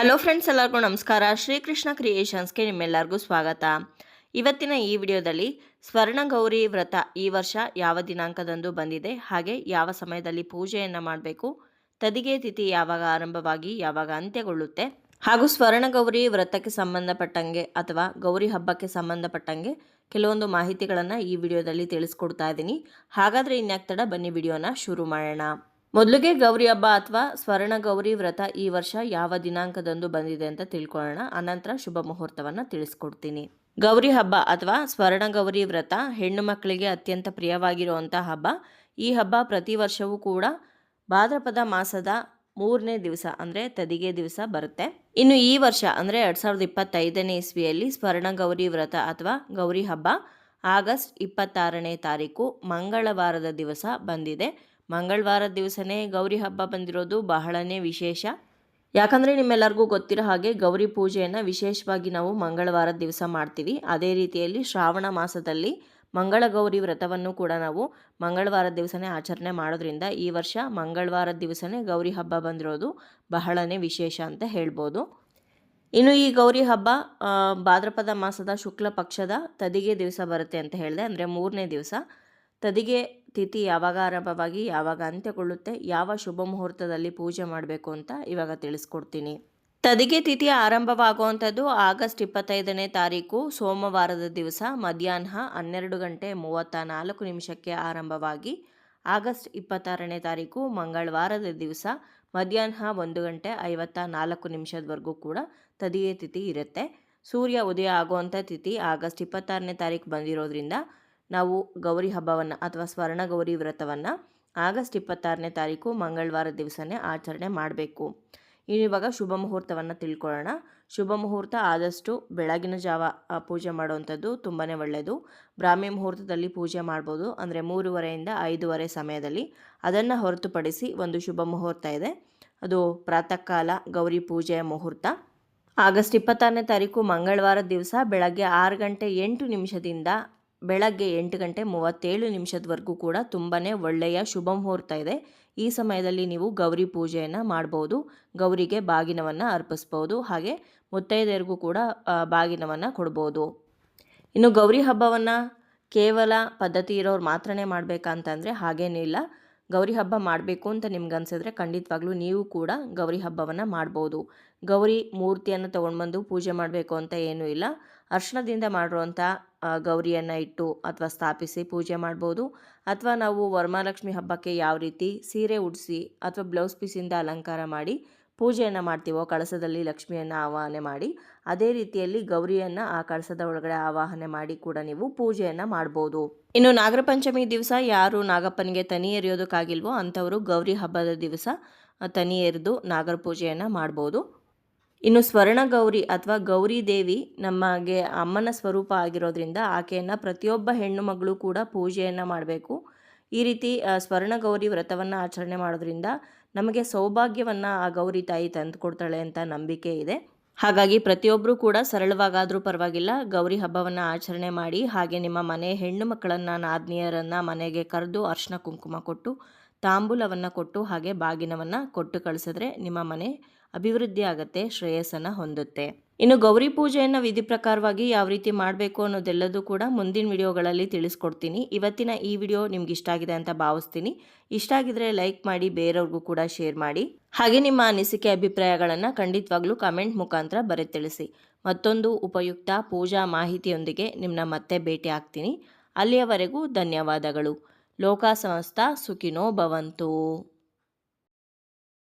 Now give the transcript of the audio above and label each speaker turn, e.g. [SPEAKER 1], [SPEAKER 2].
[SPEAKER 1] Hello friends ಎಲ್ಲರಿಗೂ ನಮಸ್ಕಾರ. ಶ್ರೀಕೃಷ್ಣ ಕ್ರಿಯೇಷನ್ಸ್ಗೆ ನಿಮ್ಮೆಲ್ಲರಿಗೂ ಸ್ವಾಗತ. ಇವತ್ತಿನ ಈ ವಿಡಿಯೋದಲ್ಲಿ ಸ್ವರ್ಣಗೌರಿ ವ್ರತ ಈ ವರ್ಷ ಯಾವ ದಿನಾಂಕದಂದು ಬಂದಿದೆ, ಹಾಗೆ ಯಾವ ಸಮಯದಲ್ಲಿ ಪೂಜೆಯನ್ನು ಮಾಡಬೇಕು, ತದಿಗೆ ತಿಥಿ ಯಾವಾಗ ಆರಂಭವಾಗಿ, ಯಾವಾಗ ಅಂತ್ಯಗೊಳ್ಳುತ್ತೆ, ಹಾಗೂ ಸ್ವರ್ಣಗೌರಿ ವ್ರತಕ್ಕೆ ಸಂಬಂಧಪಟ್ಟಂಗೆ ಅಥವಾ ಗೌರಿ ಹಬ್ಬಕ್ಕೆ ಸಂಬಂಧಪಟ್ಟಂಗೆ ಕೆಲವೊಂದು ಮಾಹಿತಿಗಳನ್ನು ಈ ವಿಡಿಯೋದಲ್ಲಿ ತಿಳಿಸ್ಕೊಡ್ತಾ ಇದ್ದೀನಿ. ಹಾಗಾದರೆ ಇನ್ಯಾಕ್ತಡ ಬನ್ನಿ, ವಿಡಿಯೋನ ಶುರು ಮಾಡೋಣ. ಮೊದಲಿಗೆ ಗೌರಿ ಹಬ್ಬ ಅಥವಾ ಸ್ವರ್ಣ ಗೌರಿ ವ್ರತ ಈ ವರ್ಷ ಯಾವ ದಿನಾಂಕದಂದು ಬಂದಿದೆ ಅಂತ ತಿಳ್ಕೊಳ್ಳೋಣ. ಅನಂತರ ಶುಭ ಮುಹೂರ್ತವನ್ನು ತಿಳಿಸ್ಕೊಡ್ತೀನಿ. ಗೌರಿ ಹಬ್ಬ ಅಥವಾ ಸ್ವರ್ಣ ಗೌರಿ ವ್ರತ ಹೆಣ್ಣು ಮಕ್ಕಳಿಗೆ ಅತ್ಯಂತ ಪ್ರಿಯವಾಗಿರುವಂಥ ಹಬ್ಬ. ಈ ಹಬ್ಬ ಪ್ರತಿ ವರ್ಷವೂ ಕೂಡ ಭಾದ್ರಪದ ಮಾಸದ ಮೂರನೇ ದಿವಸ ಅಂದರೆ ತದಿಗೆ ದಿವಸ ಬರುತ್ತೆ. ಇನ್ನು ಈ ವರ್ಷ ಅಂದರೆ ಎರಡು ಸಾವಿರದ ಇಪ್ಪತ್ತೈದನೇ ಇಸ್ವಿಯಲ್ಲಿ ಸ್ವರ್ಣ ಗೌರಿ ವ್ರತ ಅಥವಾ ಗೌರಿ ಹಬ್ಬ. ಆಗಸ್ಟ್ ಇಪ್ಪತ್ತಾರನೇ ತಾರೀಕು ಮಂಗಳವಾರದ ದಿವಸ ಬಂದಿದೆ. ಮಂಗಳವಾರದ ದಿವಸನೇ ಗೌರಿ ಹಬ್ಬ ಬಂದಿರೋದು ಬಹಳನೇ ವಿಶೇಷ. ಯಾಕಂದರೆ ನಿಮ್ಮೆಲ್ಲರಿಗೂ ಗೊತ್ತಿರೋ ಹಾಗೆ ಗೌರಿ ಪೂಜೆಯನ್ನು ವಿಶೇಷವಾಗಿ ನಾವು ಮಂಗಳವಾರದ ದಿವಸ ಮಾಡ್ತೀವಿ. ಅದೇ ರೀತಿಯಲ್ಲಿ ಶ್ರಾವಣ ಮಾಸದಲ್ಲಿ ಮಂಗಳ ಗೌರಿ ವ್ರತವನ್ನು ಕೂಡ ನಾವು ಮಂಗಳವಾರದ ದಿವಸನೇ ಆಚರಣೆ ಮಾಡೋದ್ರಿಂದ ಈ ವರ್ಷ ಮಂಗಳವಾರದ ದಿವಸನೇ ಗೌರಿ ಹಬ್ಬ ಬಂದಿರೋದು ಬಹಳನೇ ವಿಶೇಷ ಅಂತ ಹೇಳ್ಬೋದು. ಇನ್ನು ಈ ಗೌರಿ ಹಬ್ಬ ಭಾದ್ರಪದ ಮಾಸದ ಶುಕ್ಲ ಪಕ್ಷದ ತದಿಗೆ ದಿವಸ ಬರುತ್ತೆ ಅಂತ ಹೇಳಿದೆ. ಅಂದರೆ ಮೂರನೇ ದಿವಸ. ತದಿಗೆ ತಿಥಿ ಯಾವಾಗ ಆರಂಭವಾಗಿ ಯಾವಾಗ ಅಂತ್ಯಗೊಳ್ಳುತ್ತೆ, ಯಾವ ಶುಭ ಮುಹೂರ್ತದಲ್ಲಿ ಪೂಜೆ ಮಾಡಬೇಕು ಅಂತ ಇವಾಗ ತಿಳಿಸ್ಕೊಡ್ತೀನಿ. ತದಿಗೆ ತಿಥಿ ಆರಂಭವಾಗುವಂಥದ್ದು ಆಗಸ್ಟ್ ಇಪ್ಪತ್ತೈದನೇ ತಾರೀಕು, ಸೋಮವಾರದ ದಿವಸ ಮಧ್ಯಾಹ್ನ ಹನ್ನೆರಡು ಗಂಟೆ ಮೂವತ್ತ ನಾಲ್ಕು ನಿಮಿಷಕ್ಕೆ ಆರಂಭವಾಗಿ ಆಗಸ್ಟ್ ಇಪ್ಪತ್ತಾರನೇ ತಾರೀಕು ಮಂಗಳವಾರದ ದಿವಸ ಮಧ್ಯಾಹ್ನ ಒಂದು ಗಂಟೆ ಐವತ್ತ ನಾಲ್ಕು ನಿಮಿಷದವರೆಗೂ ಕೂಡ ತದಿಗೆ ತಿಥಿ ಇರುತ್ತೆ. ಸೂರ್ಯ ಉದಯ ಆಗುವಂಥ ತಿಥಿ ಆಗಸ್ಟ್ ಇಪ್ಪತ್ತಾರನೇ ತಾರೀಕು ಬಂದಿರೋದ್ರಿಂದ ನಾವು ಗೌರಿ ಹಬ್ಬವನ್ನು ಅಥವಾ ಸ್ವರ್ಣ ಗೌರಿ ವ್ರತವನ್ನು ಆಗಸ್ಟ್ ಇಪ್ಪತ್ತಾರನೇ ತಾರೀಕು ಮಂಗಳವಾರ ದಿವಸನೇ ಆಚರಣೆ ಮಾಡಬೇಕು. ಇವಾಗ ಶುಭ ಮುಹೂರ್ತವನ್ನು ತಿಳ್ಕೊಳ್ಳೋಣ. ಶುಭ ಮುಹೂರ್ತ ಆದಷ್ಟು ಬೆಳಗಿನ ಜಾವ ಪೂಜೆ ಮಾಡುವಂಥದ್ದು ತುಂಬಾ ಒಳ್ಳೆಯದು ಬ್ರಾಹ್ಮಿ ಮುಹೂರ್ತದಲ್ಲಿ ಪೂಜೆ ಮಾಡ್ಬೋದು. ಅಂದರೆ ಮೂರುವರೆಯಿಂದ ಐದೂವರೆ ಸಮಯದಲ್ಲಿ ಅದನ್ನು ಹೊರತುಪಡಿಸಿ ಒಂದು ಶುಭ ಮುಹೂರ್ತ ಇದೆ. ಅದು ಪ್ರಾತಃ ಕಾಲ ಗೌರಿ ಪೂಜೆಯ ಮುಹೂರ್ತ. ಆಗಸ್ಟ್ ಇಪ್ಪತ್ತಾರನೇ ತಾರೀಕು ಮಂಗಳವಾರ ದಿವಸ ಬೆಳಗ್ಗೆ ಆರು ಗಂಟೆ ಎಂಟು ನಿಮಿಷದಿಂದ ಬೆಳಗ್ಗೆ ಎಂಟು ಗಂಟೆ ಮೂವತ್ತೇಳು ನಿಮಿಷದವರೆಗೂ ಕೂಡ ತುಂಬಾ ಒಳ್ಳೆಯ ಶುಭ ಮುಹೂರ್ತ ಇದೆ. ಈ ಸಮಯದಲ್ಲಿ ನೀವು ಗೌರಿ ಪೂಜೆಯನ್ನು ಮಾಡ್ಬೋದು. ಗೌರಿಗೆ ಬಾಗಿನವನ್ನು ಅರ್ಪಿಸ್ಬೋದು. ಹಾಗೆ ಮುತ್ತೈದೆಯರಿಗೂ ಕೂಡ ಬಾಗಿನವನ್ನು ಕೊಡ್ಬೋದು. ಇನ್ನು ಗೌರಿ ಹಬ್ಬವನ್ನು ಕೇವಲ ಪದ್ಧತಿ ಇರೋರು ಮಾತ್ರನೇ ಮಾಡಬೇಕಂತಂದರೆ ಹಾಗೇನಿಲ್ಲ ಗೌರಿ ಹಬ್ಬ ಮಾಡಬೇಕು ಅಂತ ನಿಮ್ಗೆ ಅನ್ಸಿದ್ರೆ ಖಂಡಿತವಾಗ್ಲೂ ನೀವು ಕೂಡ ಗೌರಿ ಹಬ್ಬವನ್ನು ಮಾಡ್ಬೋದು. ಗೌರಿ ಮೂರ್ತಿಯನ್ನು ತೊಗೊಂಡ್ಬಂದು ಪೂಜೆ ಮಾಡಬೇಕು ಅಂತ ಏನೂ ಇಲ್ಲ. ಅರ್ಶನದಿಂದ ಮಾಡಿರುವಂಥ ಗೌರಿಯನ್ನು ಇಟ್ಟು ಅಥವಾ ಸ್ಥಾಪಿಸಿ ಪೂಜೆ ಮಾಡ್ಬೋದು. ಅಥವಾ ನಾವು ವರಮಹಾಲಕ್ಷ್ಮಿ ಹಬ್ಬಕ್ಕೆ ಯಾವ ರೀತಿ ಸೀರೆ ಉಡಿಸಿ ಅಥವಾ ಬ್ಲೌಸ್ ಪೀಸಿಂದ ಅಲಂಕಾರ ಮಾಡಿ ಪೂಜೆಯನ್ನು ಮಾಡ್ತೀವೋ, ಕಳಸದಲ್ಲಿ ಲಕ್ಷ್ಮಿಯನ್ನು ಆವಾಹನೆ ಮಾಡಿ, ಅದೇ ರೀತಿಯಲ್ಲಿ ಗೌರಿಯನ್ನು ಆ ಕಳಸದ ಒಳಗಡೆ ಆವಾಹನೆ ಮಾಡಿ ಕೂಡ ನೀವು ಪೂಜೆಯನ್ನು ಮಾಡ್ಬೋದು. ಇನ್ನು ನಾಗರ ಪಂಚಮಿ ದಿವಸ ಯಾರು ನಾಗಪ್ಪನಿಗೆ ತನಿ ಎರೆಯೋದಕ್ಕಾಗಿಲ್ವೋ ಅಂಥವರು ಗೌರಿ ಹಬ್ಬದ ದಿವಸ ತನಿ ಎರೆದು ನಾಗರ ಪೂಜೆಯನ್ನು ಮಾಡ್ಬೋದು. ಇನ್ನು ಸ್ವರ್ಣ ಗೌರಿ ಅಥವಾ ಗೌರಿ ದೇವಿ ನಮಗೆ ಅಮ್ಮನ ಸ್ವರೂಪ ಆಗಿರೋದ್ರಿಂದ ಆಕೆಯನ್ನು ಪ್ರತಿಯೊಬ್ಬ ಹೆಣ್ಣು ಮಗಳು ಕೂಡ ಪೂಜೆಯನ್ನು ಮಾಡಬೇಕು. ಈ ರೀತಿ ಸ್ವರ್ಣ ಗೌರಿ ವ್ರತವನ್ನು ಆಚರಣೆ ಮಾಡೋದ್ರಿಂದ ನಮಗೆ ಸೌಭಾಗ್ಯವನ್ನು ಆ ಗೌರಿ ತಾಯಿ ತಂದುಕೊಡ್ತಾಳೆ ಅಂತ ನಂಬಿಕೆ ಇದೆ. ಹಾಗಾಗಿ ಪ್ರತಿಯೊಬ್ಬರೂ ಕೂಡ ಸರಳವಾಗಾದರೂ ಪರವಾಗಿಲ್ಲ, ಗೌರಿ ಹಬ್ಬವನ್ನು ಆಚರಣೆ ಮಾಡಿ, ಹಾಗೆ ನಿಮ್ಮ ಮನೆ ಹೆಣ್ಣು ಮಕ್ಕಳನ್ನು, ನಾದ್ನಿಯರನ್ನು ಮನೆಗೆ ಕರೆದು ಅರ್ಶಿನ ಕುಂಕುಮ ಕೊಟ್ಟು, ತಾಂಬೂಲವನ್ನು ಕೊಟ್ಟು, ಹಾಗೆ ಬಾಗಿನವನ್ನು ಕೊಟ್ಟು ಕಳಿಸಿದ್ರೆ ನಿಮ್ಮ ಮನೆ ಅಭಿವೃದ್ಧಿ ಆಗುತ್ತೆ ಶ್ರೇಯಸ್ಸನ್ನು ಹೊಂದುತ್ತೆ. ಇನ್ನು ಗೌರಿ ಪೂಜೆಯನ್ನು ವಿಧಿ ಪ್ರಕಾರವಾಗಿ ಯಾವ ರೀತಿ ಮಾಡಬೇಕು ಅನ್ನೋದೆಲ್ಲದೂ ಕೂಡ ಮುಂದಿನ ವಿಡಿಯೋಗಳಲ್ಲಿ ತಿಳಿಸ್ಕೊಡ್ತೀನಿ. ಇವತ್ತಿನ ಈ ವಿಡಿಯೋ ನಿಮ್ಗೆ ಇಷ್ಟ ಆಗಿದೆ ಅಂತ ಭಾವಿಸ್ತೀನಿ. ಇಷ್ಟ ಆಗಿದ್ರೆ ಲೈಕ್ ಮಾಡಿ, ಬೇರೆಯವ್ರಿಗೂ ಕೂಡ ಶೇರ್ ಮಾಡಿ. ಹಾಗೆ ನಿಮ್ಮ ಅನಿಸಿಕೆ ಅಭಿಪ್ರಾಯಗಳನ್ನು ಖಂಡಿತವಾಗ್ಲೂ ಕಮೆಂಟ್ ಮುಖಾಂತರ ಬರೆ ತಿಳಿಸಿ ಮತ್ತೊಂದು ಉಪಯುಕ್ತ ಪೂಜಾ ಮಾಹಿತಿಯೊಂದಿಗೆ ನಿಮ್ಮನ್ನ ಮತ್ತೆ ಭೇಟಿ ಆಗ್ತೀನಿ. ಅಲ್ಲಿಯವರೆಗೂ ಧನ್ಯವಾದಗಳು. ಲೋಕ ಸಮಸ್ತ ಸುಖಿನೋ ಭವಂತು.